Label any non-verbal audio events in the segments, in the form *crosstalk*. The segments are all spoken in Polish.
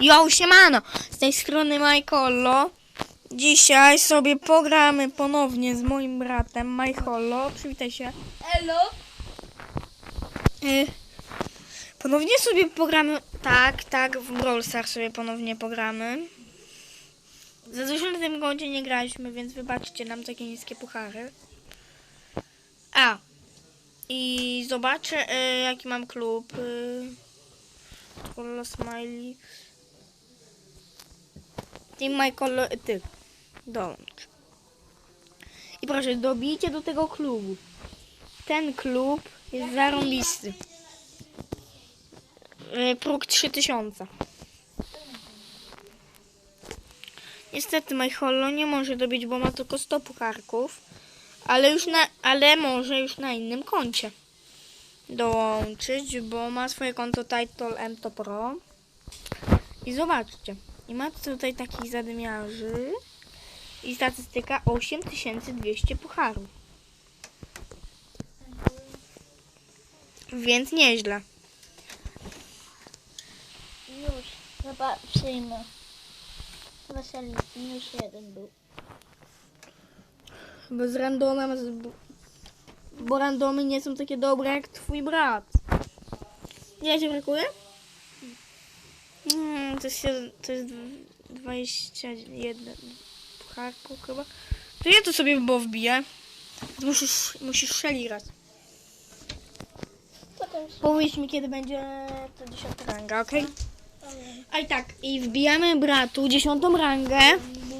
Jo, siemano! Z tej strony Majkollo. Dzisiaj sobie pogramy ponownie z moim bratem Majkollo. Przywitaj się. Elo? Y, ponownie sobie pogramy. Tak, tak, w Brawl Stars sobie ponownie pogramy. Za na tym godzie nie graliśmy, więc wybaczcie nam takie niskie puchary. A. I zobaczę, y, jaki mam klub. Y, Smiley. Team y, ty. Dołącz. I proszę, dobijcie do tego klubu. Ten klub jest zarąbisty. Y, Próg 3000. Niestety Majhollo nie może dobić, bo ma tylko 100 pucharków. Ale już na, ale może już na innym koncie dołączyć, bo ma swoje konto Title M to Pro. I zobaczcie. I ma tutaj takich zadymiarzy. I statystyka 8200 pucharów. Więc nieźle. Już, chyba przyjmę. Weseli, już jeden był. Bo z randomem, z... bo randomy nie są takie dobre jak twój brat. Ile ci brakuje? Hmm, to, się, to jest dw- 21 pucharków chyba. To ja to sobie bo wbiję. Musisz, musisz. Potem się... Powiedz mi kiedy będzie to 10 ranga, okej? A i tak, i wbijamy bratu 10 rangę,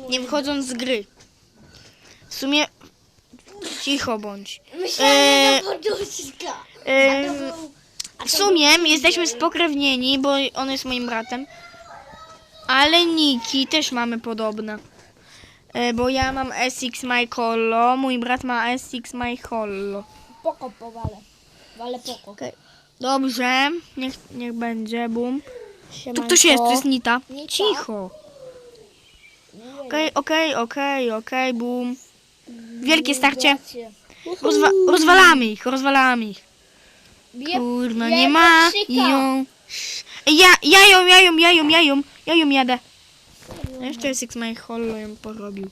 nie wychodząc z gry. W sumie cicho bądź. Myślałem, że to poduszka. Ym, w sumie jesteśmy spokrewnieni, bo on jest moim bratem. Ale niki też mamy podobne. E, Bo ja mam SX Majkollo, mój brat ma SX Majkollo. Poko powalę. Wale poko. Okej. Dobrze, niech, niech będzie, bum. Tu ktoś jest, to jest Nita. Nita. Cicho. Okej, okej, okej, okej, bum. Wielkie starcie. Rozwa rozwalamy ich, rozwalamy ich. Kurna, nie ma ją. Ja, ja ją, ja ją, ja ją, ja ją, ja ją jadę. A jeszcze Six My Hollow ją porobił.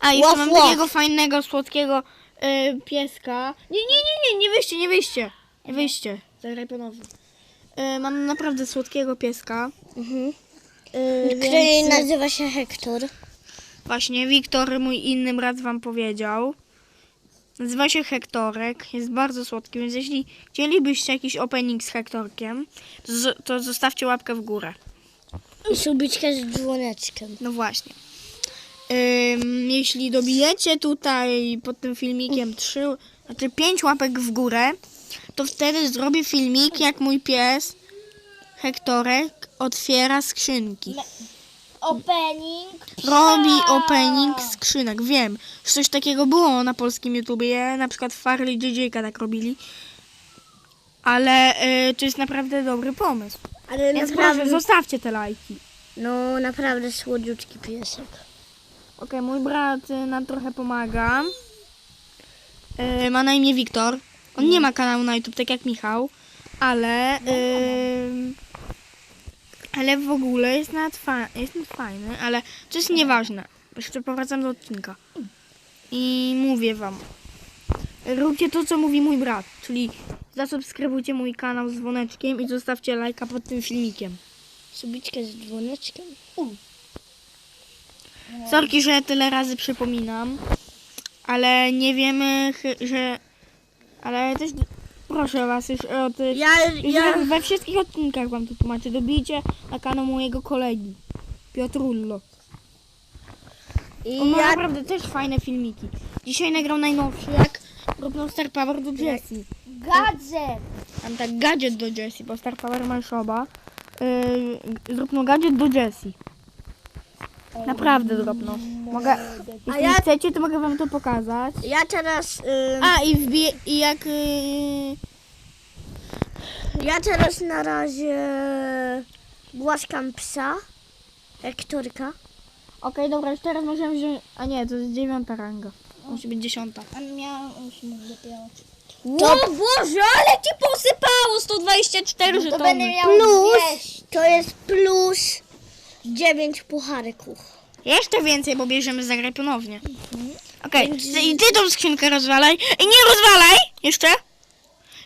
A jeszcze Łof, mam takiego fajnego, słodkiego y, pieska. Nie, nie, nie, nie, nie wyjście, nie wyjście. Nie wyjście. Zagraj ponownie. Y, mam naprawdę słodkiego pieska. Mhm. Y, Który więc- nazywa się Hektor. Właśnie, Wiktor, mój inny brat wam powiedział. Nazywa się Hektorek, jest bardzo słodki, więc jeśli chcielibyście jakiś opening z Hektorkiem, to, zo- to zostawcie łapkę w górę. I subiczka z dzwoneczkiem. No właśnie. Ym, jeśli dobijecie tutaj pod tym filmikiem trzy, znaczy pięć łapek w górę, to wtedy zrobię filmik, jak mój pies Hektorek otwiera skrzynki. Opening. Robi opening skrzynek, wiem. że Coś takiego było na polskim YouTubie, na przykład Farley JJ tak robili. Ale y, to jest naprawdę dobry pomysł. Ale Więc naprawdę, proszę, zostawcie te lajki. no naprawdę słodziutki piesek. Okej, mój brat y, nam trochę pomaga. Y, ma na imię Wiktor. On nie ma kanału na YouTube, tak jak Michał, ale ale w ogóle jest nawet fa- jest nawet fajny, ale to jest nieważne. Jeszcze powracam do odcinka. I mówię wam. Róbcie to, co mówi mój brat, czyli zasubskrybujcie mój kanał z dzwoneczkiem i zostawcie lajka pod tym filmikiem. Subiczka z dzwoneczkiem. Sorki, że tyle razy przypominam, ale nie wiemy, że... Ale też proszę was już od... Ja, Już we- we wszystkich odcinkach wam to tłumaczę. Dobijcie na kanał mojego kolegi, Piotrullo. I On ma ja, naprawdę też fajne filmiki. Dzisiaj nagrał najnowszy, jak robią Star Power do Jessie. Gadżet. Mam tak gadżet do Jessie, bo Star Power ma szoba. Yy, zróbmy gadżet do Jessie. Naprawdę drobno. Mogę, jeśli ja- chcecie, to mogę wam to pokazać. Ja teraz... ym, A i wbije, i jak yy, Ja teraz na razie głaskam psa. Hektorka. Okej, dobra, już teraz możemy wziąć. A nie, to jest dziewiąta ranga. Musi być dziesiąta. On miał 8 dopiero. O Boże, ale ci posypało 124 To żetony. będę miał Plus 200. To jest plus 9 pucharyków. Jeszcze więcej, bo bierzemy za grę ponownie. Okej, ty, i ty tą skrzynkę rozwalaj. I nie rozwalaj! Jeszcze.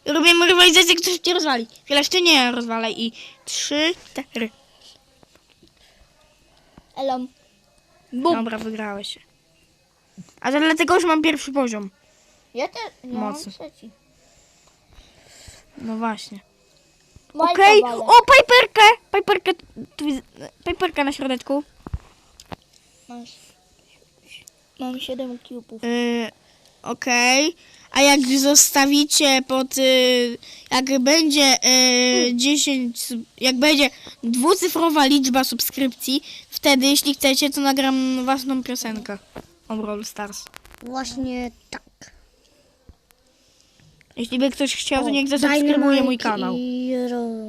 Robimy rywalizację, ktoś cię rozwali. Chwilę, jeszcze nie rozwalaj. I trzy, cztery. Elom. Dobra, wygrałeś. A to dlatego już mam pierwszy poziom. Ja też. Ja mam Mocno. trzeci. No właśnie. Majka Okej. walę. O, Piperkę! Piperkę, tu, widzę- Piperkę na środeczku. Masz. Mam 7 cubów. Yy, Okej. A jak zostawicie pod. y, jak będzie y, 10. sub- Jak będzie dwucyfrowa liczba subskrypcji, wtedy, jeśli chcecie, to nagram własną piosenkę o Brawl Stars. Właśnie tak. Jeśli by ktoś chciał, to niech zasubskrybuje mój kanał.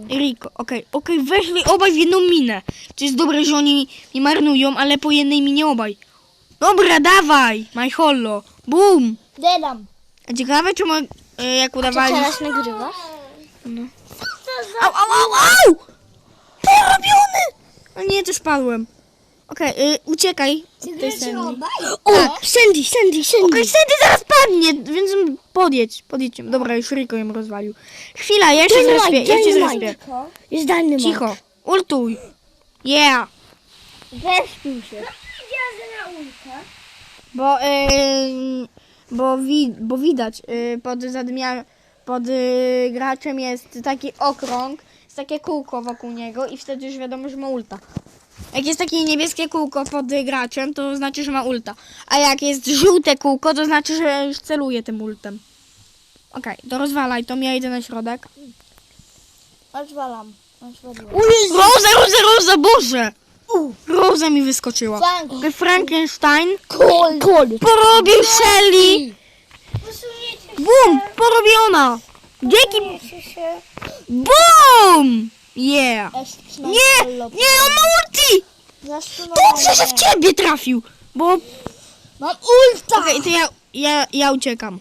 Riko, okej, okej, weszli obaj w jedną minę. To jest dobre, że oni nie marnują, ale po jednej minie obaj. Dobra, dawaj, my hollo. Boom. Dedam. A Ciekawe, czy mo- y, jak udawali... teraz nagrywasz? No. Au, au, au, au! Porobiony! No nie, też padłem. Okej, y, uciekaj od tej Sandy. O! Sandy, Sandy, Sandy. Okej, Sandy zaraz padnie, więc podjedź, podjedź. ją. Dobra, już Riko ją rozwalił. Chwila, ja się Dynamite, zrespię, ja się dynamite. zrespię. Jest dany Cicho, ultuj. Yeah. Zespił się. Bo, y, bo, wi, bo widać, y, pod, zadmia, pod y, graczem jest taki okrąg, jest takie kółko wokół niego i wtedy już wiadomo, że ma ulta. Jak jest takie niebieskie kółko pod graczem, to znaczy, że ma ulta. A jak jest żółte kółko, to znaczy, że już celuje tym ultem. Okej, to rozwalaj to, ja idę na środek. Rozwalam. Roza, Roza, Roza, Boże! Roza mi wyskoczyła. Frank. Frankenstein Kol. Kol. porobił Shelly. Bum! Porobiona! Dzięki! się. Bum! Yeah! Nie! Nie, on ma ulti! Dobrze, że w ciebie trafił! Bo... Mam ulta! Okej, to ja, ja, ja uciekam.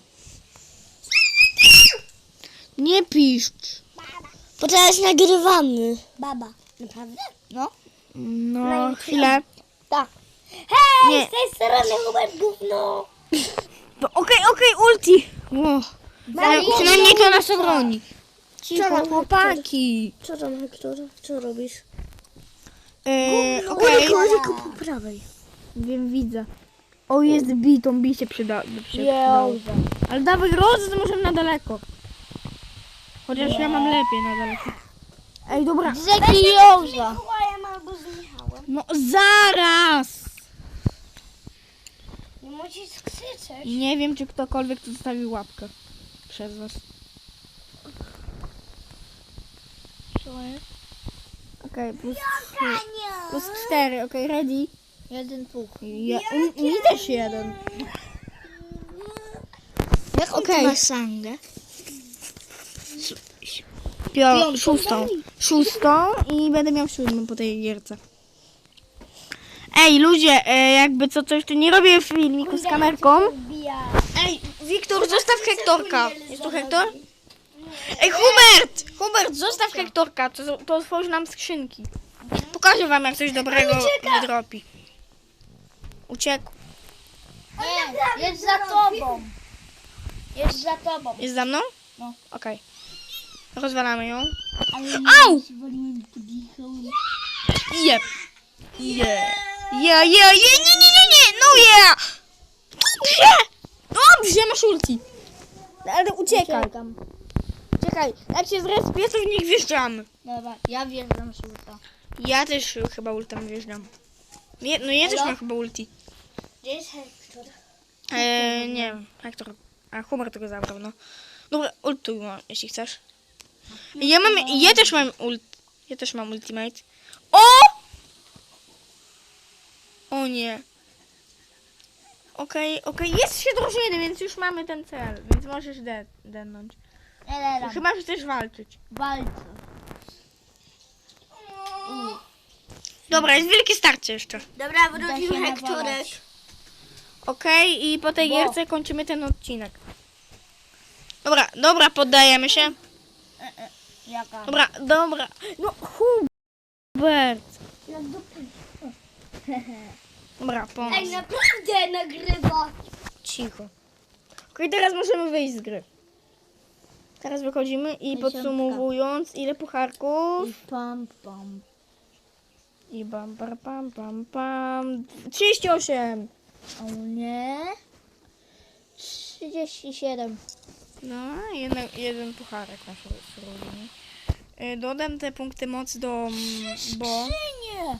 Nie piszcz. Bo teraz nagrywamy. Baba. Naprawdę? No. No, chwilę. Tak. Hej, Nie. z tej strony Hubert Gówno. *laughs* Okej, okej, ulti! Mami, Przynajmniej to nas obroni. Co Cicho, tam, chłopaki. Co tam, Hektor? Co robisz? Yy, okej. Tylko po prawej. Wiem, widzę. O, jest bi, tą bi się przyda, by się przydało. Ale dawaj rozę, to możemy na daleko. Chociaż ja mam lepiej na daleko. Ej, dobra. Zeki Joza. Mikołajem albo z Michałem. No zaraz! Nie musisz krzyczeć. Nie wiem, czy ktokolwiek tu zostawił łapkę przez was. Jest? Okej, plus, plus cztery, okej, ready? Jeden puch. Ja, u, mi też jeden. Jaką Okej. ty masz sangę? Piątą, szóstą. Szóstą i będę miał siódmą po tej gierce. Ej, ludzie, e, jakby co coś, to nie robię filmiku z kamerką. Ej, Wiktor, zostaw Hektorka. Jest tu Hektor? Ej, Hubert! Hubert, zostaw Hektorka, to, to otworzy nam skrzynki. Pokażę wam, jak coś dobrego wydropi. Uciekł. Nie, jest za tobą. Jest za tobą. Jest za mną? No. Okej. Rozwalamy ją. Ale Au! Jep. Yeah. Yeah, yeah, yeah, nie, nie, nie, nie, no yeah! Dobrze! Dobrze, masz ulti. Ale uciekaj. Czekam. Czekaj, jak się zrespię, to w nich wjeżdżamy. Dobra, ja wjeżdżam żółta. Ja też chyba ultem wjeżdżam. Je, no ja też Halo? mam chyba ulti. Gdzie jest Hektor? Eee, nie wiem, Hektor. A Humor tego zabrał, no. Dobra, ultuj, no, jeśli chcesz. Ja mam, ja też mam ult, ja też mam ultimate. O! O nie. Okej, okej, jest się drużyny, więc już mamy ten cel, więc możesz de denąć. Elera. Chyba, że chcesz walczyć. Walczę. Dobra, jest wielkie starcie jeszcze. Dobra, wrócił Hektorek. Okej, i po tej Bo. gierce kończymy ten odcinek. Dobra, dobra, poddajemy się. Jaka? Dobra, dobra. No, hu, Bert. Na dupę. *laughs* Dobra, pomóc. Ej, naprawdę nagrywa. Cicho. Okej, teraz możemy wyjść z gry. Teraz wychodzimy i Dziesiątka. podsumowując, ile pucharków? pam, pam. I bam, bam, pam, pam, pam. 38! O nie. 37. No, jeden, jeden pucharek masz równy. Y, Dodam te punkty mocy do mm, Bo. Nie.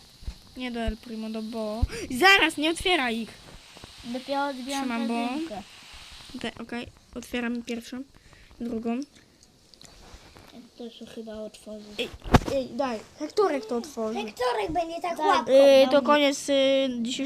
Nie do El Primo, do Bo. Zaraz, nie otwieraj ich. Dopiero odbieram Trzymam, bo-. Te- Okej, otwieram pierwszą, drugą. To się chyba otworzy. Ej, ej, daj. Hektorek to otworzy. Hektorek będzie tak Y, łapką. to koniec y, dzisiejszego